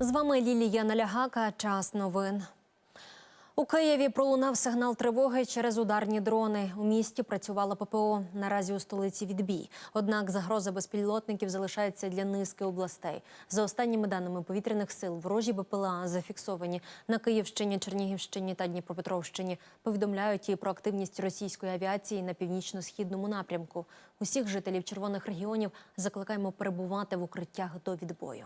З вами Лілія Налягака. Час новин. У Києві пролунав сигнал тривоги через ударні дрони. У місті працювала ППО. Наразі у столиці відбій. Однак загроза безпілотників залишається для низки областей. За останніми даними повітряних сил, ворожі БПЛА зафіксовані на Київщині, Чернігівщині та Дніпропетровщині. Повідомляють і про активність російської авіації на північно-східному напрямку. Усіх жителів червоних регіонів закликаємо перебувати в укриттях до відбою.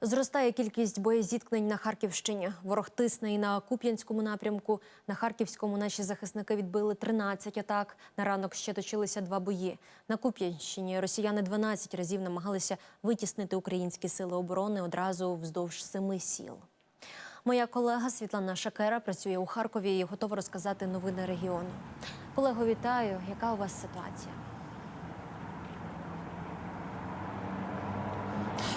Зростає кількість боєзіткнень на Харківщині. Ворог тисне і на Куп'янському напрямку. На Харківському наші захисники відбили 13 атак. На ранок ще точилися два бої. На Куп'янщині росіяни 12 разів намагалися витіснити українські сили оборони одразу вздовж семи сіл. Моя колега Світлана Шакера працює у Харкові і готова розказати новини регіону. Колего, вітаю. Яка у вас ситуація?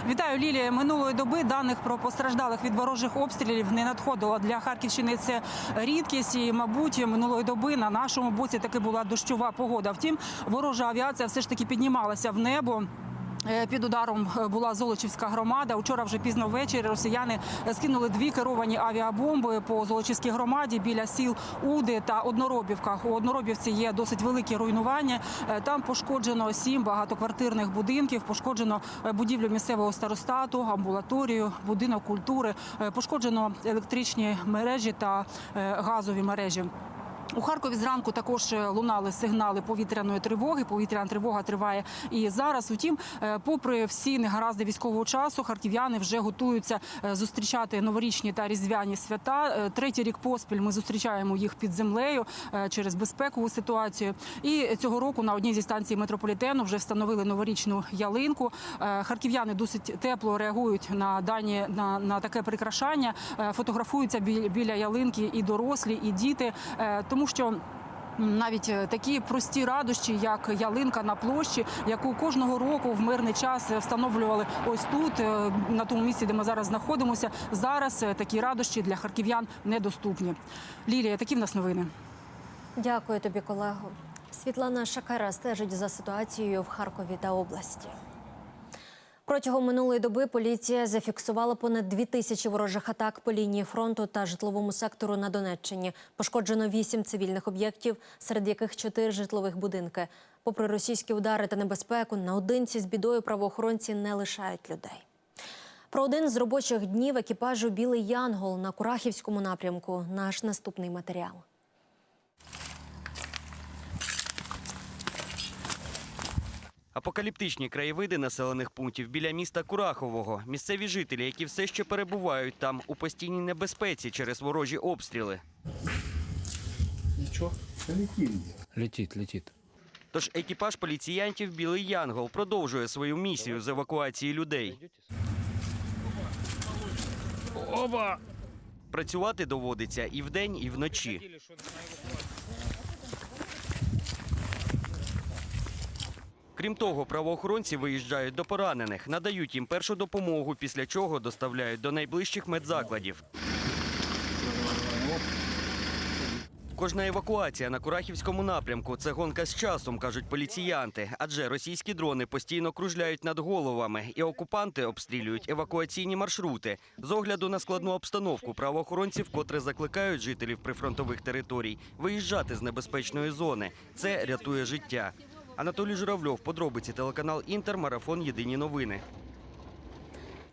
Вітаю Лілія. Минулої доби даних про постраждалих від ворожих обстрілів не надходило для Харківщини. Це рідкість, і мабуть, минулої доби на нашому боці таки була дощова погода. Втім, ворожа авіація все ж таки піднімалася в небо. Е, Під ударом е, була Золочівська громада. Учора вже пізно ввечері росіяни е, скинули дві керовані авіабомби по Золочівській громаді біля сіл Уди та Одноробівка. У Одноробівці є досить великі руйнування. Там пошкоджено сім багатоквартирних будинків, пошкоджено будівлю місцевого старостату, амбулаторію, будинок культури, пошкоджено електричні мережі та газові мережі. У Харкові зранку також е, лунали сигнали повітряної тривоги. Повітряна тривога триває і зараз. Утім, е, попри всі негаразди військового часу, харків'яни вже готуються е, зустрічати новорічні та різдвяні свята. Третій рік поспіль ми зустрічаємо їх під землею через безпекову ситуацію. І цього року на одній зі станцій метрополітену вже встановили новорічну ялинку. Харків'яни досить тепло реагують на дані на, на таке прикрашання. Фотографуються бі- біля ялинки і дорослі, і діти, Е, тому що. Навіть е, такі прості радощі, як ялинка на площі, яку кожного року в мирний час встановлювали ось тут, е, на тому місці, де ми зараз знаходимося. Зараз е, такі радощі для харків'ян недоступні. Лілія, такі в нас новини. Дякую тобі, колего. Світлана Шакера стежить за ситуацією в Харкові та області. Протягом минулої доби поліція зафіксувала понад дві тисячі ворожих атак по лінії фронту та житловому сектору на Донеччині. Пошкоджено вісім цивільних об'єктів, серед яких чотири житлових будинки. Попри російські удари та небезпеку, наодинці з бідою правоохоронці не лишають людей. Про один з робочих днів екіпажу Білий Янгол на Курахівському напрямку. Наш наступний матеріал. Апокаліптичні краєвиди населених пунктів біля міста Курахового. Місцеві жителі, які все ще перебувають там у постійній небезпеці через ворожі обстріли. Ничего, полетели. Летит, летит. Тож екіпаж поліціянтів Білий Янгол продовжує свою місію з евакуації людей. Оба! Працювати доводиться і вдень, і вночі. Крім того, правоохоронці виїжджають до поранених, надають їм першу допомогу, після чого доставляють до найближчих медзакладів. Кожна евакуація на Курахівському напрямку це гонка з часом, кажуть поліціянти. Адже російські дрони постійно кружляють над головами, і окупанти обстрілюють евакуаційні маршрути. З огляду на складну обстановку правоохоронці вкотре закликають жителів прифронтових територій виїжджати з небезпечної зони. Це рятує життя. Анатолій Журавльов, подробиці телеканал Інтер, марафон Єдині новини.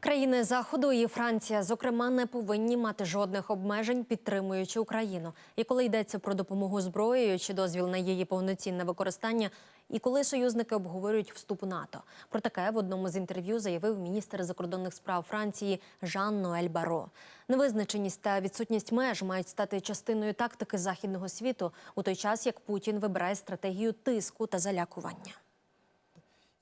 Країни заходу і Франція, зокрема, не повинні мати жодних обмежень, підтримуючи Україну. І коли йдеться про допомогу зброєю чи дозвіл на її повноцінне використання, і коли союзники обговорюють вступ у НАТО. Про таке в одному з інтерв'ю заявив міністр закордонних справ Франції Жан Ноель Баро. Невизначеність та відсутність меж мають стати частиною тактики західного світу у той час, як Путін вибирає стратегію тиску та залякування.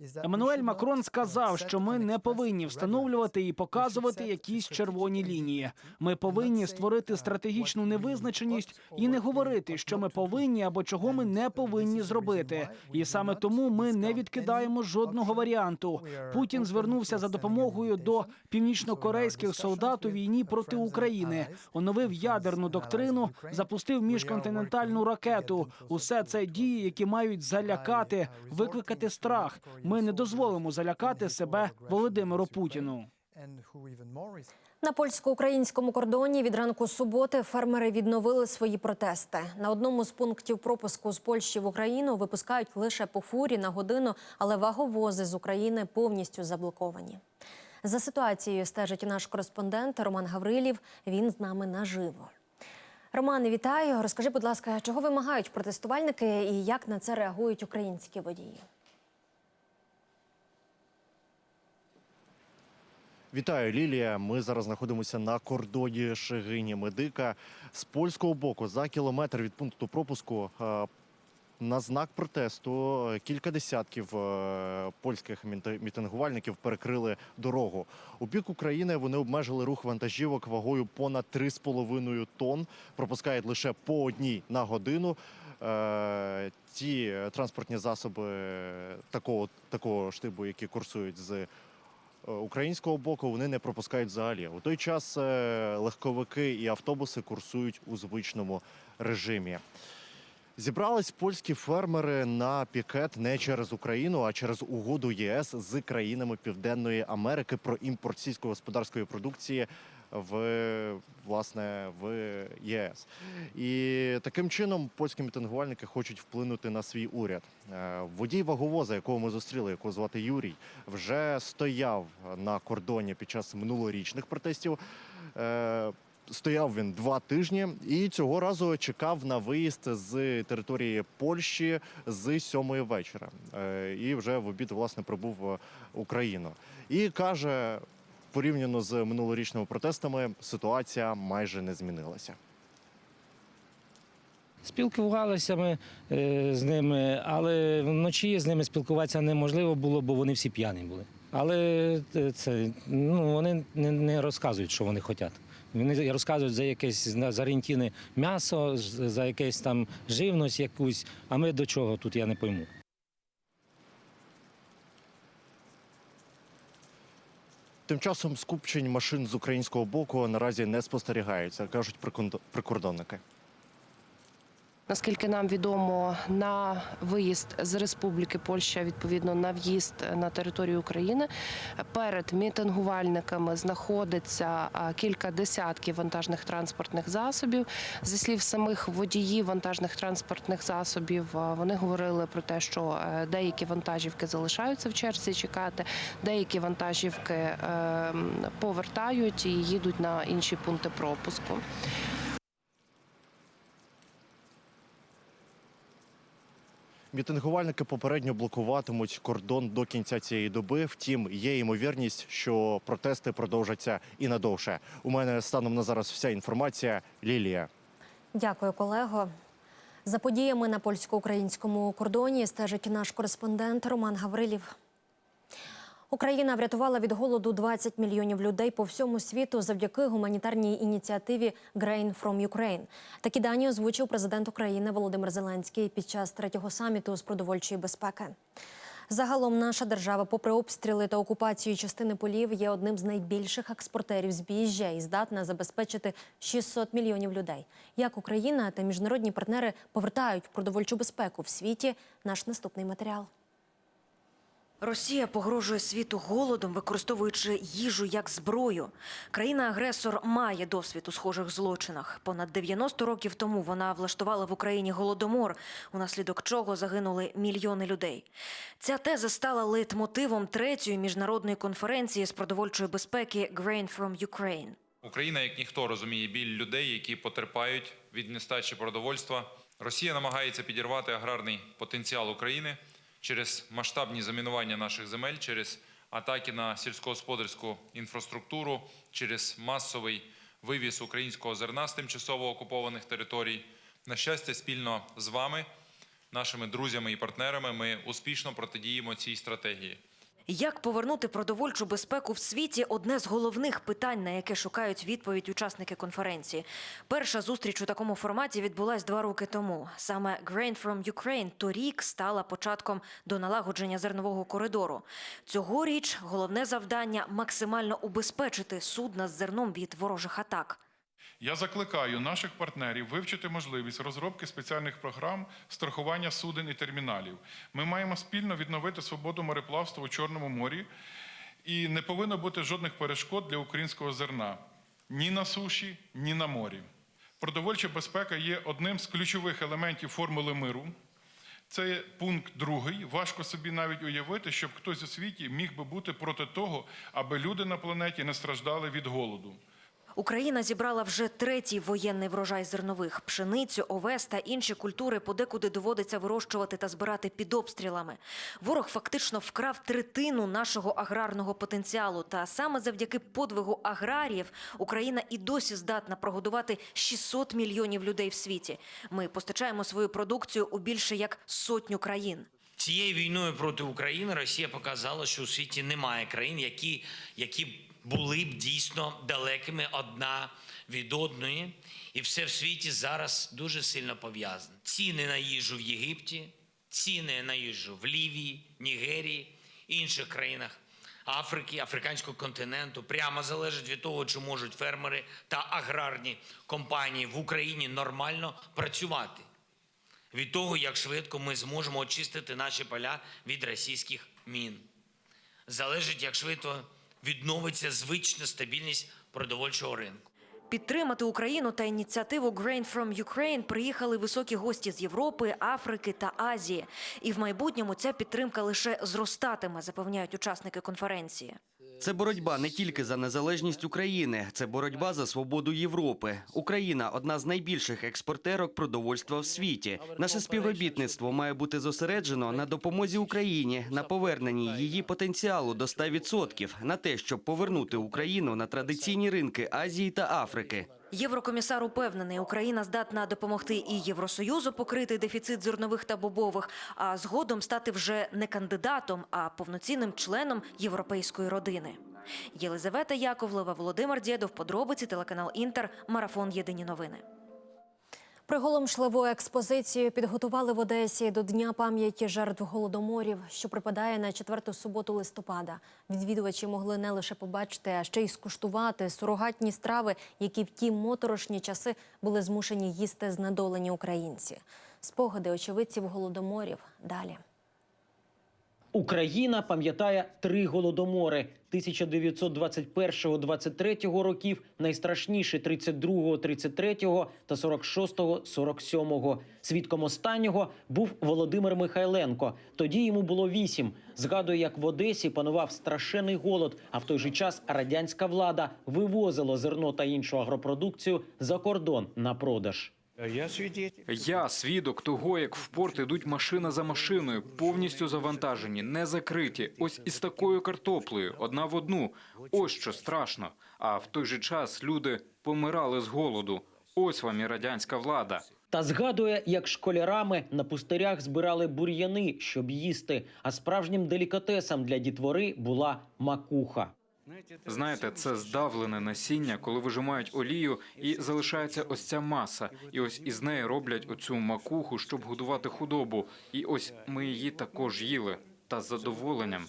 Еммануель Макрон сказав, що ми не повинні встановлювати і показувати якісь червоні лінії. Ми повинні створити стратегічну невизначеність і не говорити, що ми повинні або чого ми не повинні зробити. І саме тому ми не відкидаємо жодного варіанту. Путін звернувся за допомогою до північнокорейських солдат у війні проти України, оновив ядерну доктрину, запустив міжконтинентальну ракету. Усе це дії, які мають залякати, викликати страх. Ми не дозволимо залякати себе Володимиру Путіну. На польсько-українському кордоні від ранку суботи фермери відновили свої протести. На одному з пунктів пропуску з Польщі в Україну випускають лише по фурі на годину, але ваговози з України повністю заблоковані. За ситуацією стежить наш кореспондент Роман Гаврилів. Він з нами наживо. Романе, вітаю. Розкажи, будь ласка, чого вимагають протестувальники і як на це реагують українські водії? Вітаю, Лілія. Ми зараз знаходимося на кордоні Шегині Медика. З польського боку, за кілометр від пункту пропуску, е, на знак протесту е, кілька десятків е, польських мітингувальників перекрили дорогу. У бік України вони обмежили рух вантажівок вагою понад 3,5 тонн. Пропускають лише по одній на годину. Ті транспортні засоби такого, такого штибу, які курсують з українського боку вони не пропускають взагалі. У той час е, легковики і автобуси курсують у звичному режимі. Зібрались польські фермери на пікет не через Україну, а через угоду ЄС з країнами Південної Америки про імпорт сільськогосподарської продукції в власне в ЄС. І таким чином польські мітингувальники хочуть вплинути на свій уряд. Е, Водій ваговоза, якого ми зустріли, якого звати Юрій, вже стояв на кордоні під час минулорічних протестів. Е, Стояв він два тижні і цього разу чекав на виїзд з території Польщі з сьомої вечора. Е, І вже в обід власне прибув в Україну. І каже, порівняно з минулорічними протестами, ситуація майже не змінилася. Спілкувалися ми е, з ними, але вночі з ними спілкуватися неможливо було, бо вони всі п'яні були. Але е, це ну вони не, розказують, що вони хочуть. Вони розказують за якесь за рентіни м'ясо, за якесь там живність якусь. А ми до чого тут я не пойму. Тим часом скупчень машин з українського боку наразі не спостерігається, кажуть прикордонники. Наскільки нам відомо, на виїзд з Республіки Польща, відповідно на в'їзд на територію України, перед мітингувальниками знаходиться кілька десятків вантажних транспортних засобів. Зі слів самих водіїв вантажних транспортних засобів, вони говорили про те, що е, деякі вантажівки залишаються в черзі чекати, деякі вантажівки е, повертають і їдуть на інші пункти пропуску. Мітингувальники попередньо блокуватимуть кордон до кінця цієї доби. Втім, є ймовірність, що протести продовжаться і надовше. У мене станом на зараз вся інформація. Лілія. Дякую, колего. За подіями на польсько-українському кордоні стежить наш кореспондент Роман Гаврилів. Україна врятувала від голоду 20 мільйонів людей по всьому світу завдяки гуманітарній ініціативі Grain from Ukraine. Такі дані озвучив президент України Володимир Зеленський під час третього саміту з продовольчої безпеки. Загалом наша держава, попри обстріли та окупацію частини полів, є одним з найбільших експортерів збіжжя і здатна забезпечити 600 мільйонів людей. Як Україна та міжнародні партнери повертають продовольчу безпеку в світі? Наш наступний матеріал. Росія погрожує світу голодом, використовуючи їжу як зброю. Країна-агресор має досвід у схожих злочинах. Понад 90 років тому вона влаштувала в Україні голодомор, унаслідок чого загинули мільйони людей. Ця теза стала лейтмотивом третьої міжнародної конференції з продовольчої безпеки «Grain from Ukraine». Україна, як ніхто, розуміє біль людей, які потерпають від нестачі продовольства. Росія намагається підірвати аграрний потенціал України через масштабні замінування наших земель, через атаки на сільськогосподарську інфраструктуру, через масовий вивіз українського зерна з тимчасово окупованих територій. На щастя, спільно з вами, нашими друзями і партнерами, ми успішно протидіємо цій стратегії. Як повернути продовольчу безпеку в світі одне з головних питань, на яке шукають відповідь учасники конференції. Перша зустріч у такому форматі відбулась два роки тому. Саме Grain from Ukraine торік стала початком до налагодження зернового коридору. Цьогоріч головне завдання максимально убезпечити судна з зерном від ворожих атак. Я закликаю наших партнерів вивчити можливість розробки спеціальних програм страхування суден і терміналів. Ми маємо спільно відновити свободу мореплавства у Чорному морі і не повинно бути жодних перешкод для українського зерна ні на суші, ні на морі. Продовольча безпека є одним з ключових елементів формули миру. Це пункт другий. Важко собі навіть уявити, щоб хтось у світі міг би бути проти того, аби люди на планеті не страждали від голоду. Україна зібрала вже третій воєнний врожай зернових. Пшеницю, овес та інші культури подекуди доводиться вирощувати та збирати під обстрілами. Ворог фактично вкрав третину нашого аграрного потенціалу. Та саме завдяки подвигу аграріїв Україна і досі здатна прогодувати 600 мільйонів людей в світі. Ми постачаємо свою продукцію у більше як сотню країн. Цією війною проти України Росія показала, що у світі немає країн, які, які були б дійсно далекими одна від одної, і все в світі зараз дуже сильно пов'язане. Ціни на їжу в Єгипті, ціни на їжу в Лівії, Нігерії, інших країнах Африки, африканського континенту прямо залежить від того, чи можуть фермери та аграрні компанії в Україні нормально працювати від того, як швидко ми зможемо очистити наші поля від російських мін. Залежить, як швидко відновиться звична стабільність продовольчого ринку. Підтримати Україну та ініціативу Grain from Ukraine приїхали високі гості з Європи, Африки та Азії. І в майбутньому ця підтримка лише зростатиме, запевняють учасники конференції. Це боротьба не тільки за незалежність України, це боротьба за свободу Європи. Україна одна з найбільших експортерок продовольства в світі. Наше співробітництво має бути зосереджено на допомозі Україні, на поверненні її потенціалу до 100%, на те, щоб повернути Україну на традиційні ринки Азії та Африки. Єврокомісар упевнений, Україна здатна допомогти і Євросоюзу покрити дефіцит зернових та бобових, а згодом стати вже не кандидатом, а повноцінним членом європейської родини. Єлизавета Яковлева, Володимир Дєдов, подробиці, телеканал Інтер, марафон Єдині новини. Приголомшливу експозицію підготували в Одесі до Дня пам'яті жертв голодоморів, що припадає на четверту суботу листопада. Відвідувачі могли не лише побачити, а ще й скуштувати сурогатні страви, які в ті моторошні часи були змушені їсти знедолені українці. Спогади очевидців голодоморів далі. Україна пам'ятає три голодомори 1921-23 років, найстрашніші 32-33 та 46-47. Свідком останнього був Володимир Михайленко. Тоді йому було вісім. Згадує, як в Одесі панував страшенний голод, а в той же час радянська влада вивозила зерно та іншу агропродукцію за кордон на продаж. Я свідок того, як в порт ідуть машина за машиною, повністю завантажені, не закриті. Ось із такою картоплею, одна в одну. Ось що страшно. А в той же час люди помирали з голоду. Ось вам і радянська влада. Та згадує, як школярами на пустирях збирали бур'яни, щоб їсти. А справжнім делікатесом для дітвори була макуха. Знаєте, це здавлене насіння, коли вижимають олію, і залишається ось ця маса. І ось із неї роблять оцю макуху, щоб годувати худобу. І ось ми її також їли та з задоволенням.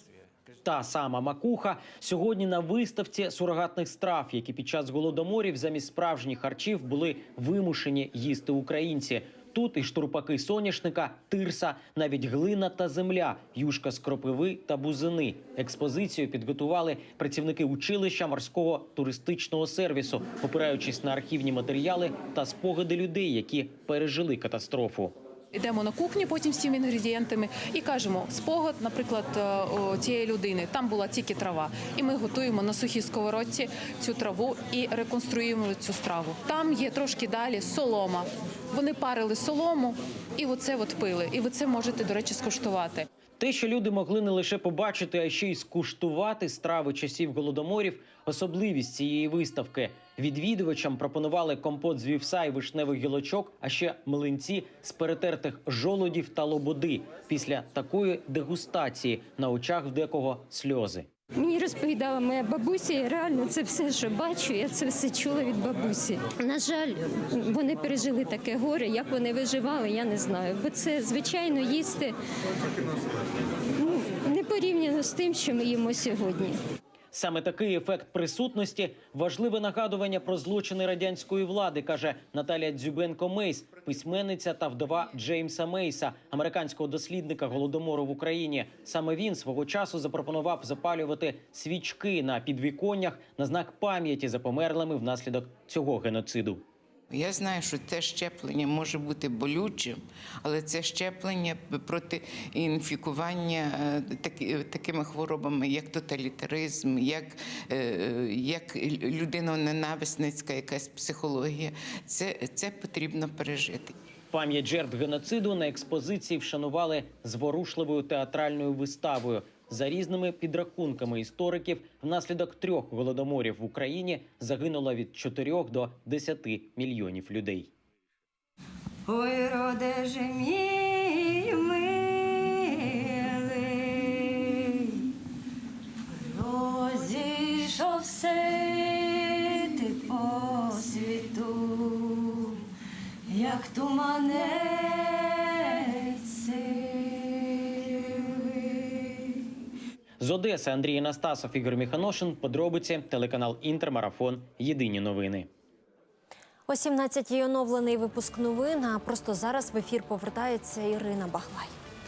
Та сама макуха сьогодні на виставці сурогатних страв, які під час голодоморів замість справжніх харчів були вимушені їсти українці. Тут і штурпаки соняшника, тирса, навіть глина та земля, юшка з кропиви та бузини. Експозицію підготували працівники училища морського туристичного сервісу, опираючись на архівні матеріали та спогади людей, які пережили катастрофу. Йдемо на кухню потім з цими інгредієнтами і кажемо спогад, наприклад, е, цієї людини. Там була тільки трава, і ми готуємо на сухій сковородці цю траву і реконструюємо цю страву. Там є трошки далі солома. Вони парили солому і оце от пили. І ви це можете, до речі, скуштувати. Те, що люди могли не лише побачити, а ще й скуштувати страви часів голодоморів, особливість цієї виставки. Відвідувачам пропонували компот з вівса і вишневих гілочок, а ще млинці з перетертих жолодів та лободи. Після такої дегустації на очах в декого сльози. Мені розповідала моя бабуся, і реально це все, що бачу, я це все чула від бабусі. На жаль, вони пережили таке горе. Як вони виживали, я не знаю. Бо це звичайно їсти ну, не порівняно з тим, що ми їмо сьогодні. Саме такий ефект присутності важливе нагадування про злочини радянської влади, каже Наталія Дзюбенко Мейс, письменниця та вдова Джеймса Мейса, американського дослідника голодомору в Україні. Саме він свого часу запропонував запалювати свічки на підвіконнях на знак пам'яті за померлими внаслідок цього геноциду. Я знаю, що це щеплення може бути болючим, але це щеплення проти інфікування е, такими хворобами, як тоталітаризм, як, е, як людиноненависницька якась психологія. Це, це потрібно пережити. Пам'ять жертв геноциду на експозиції вшанували зворушливою театральною виставою. За різними підрахунками істориків, внаслідок трьох голодоморів в Україні загинуло від 4 до 10 мільйонів людей. Ой, родеже мій З Одеси Андрій Настасов, Ігор Міханошин. Подробиці телеканал Інтермарафон. Єдині новини. О 17-й оновлений випуск новин. А просто зараз в ефір повертається Ірина Баглай.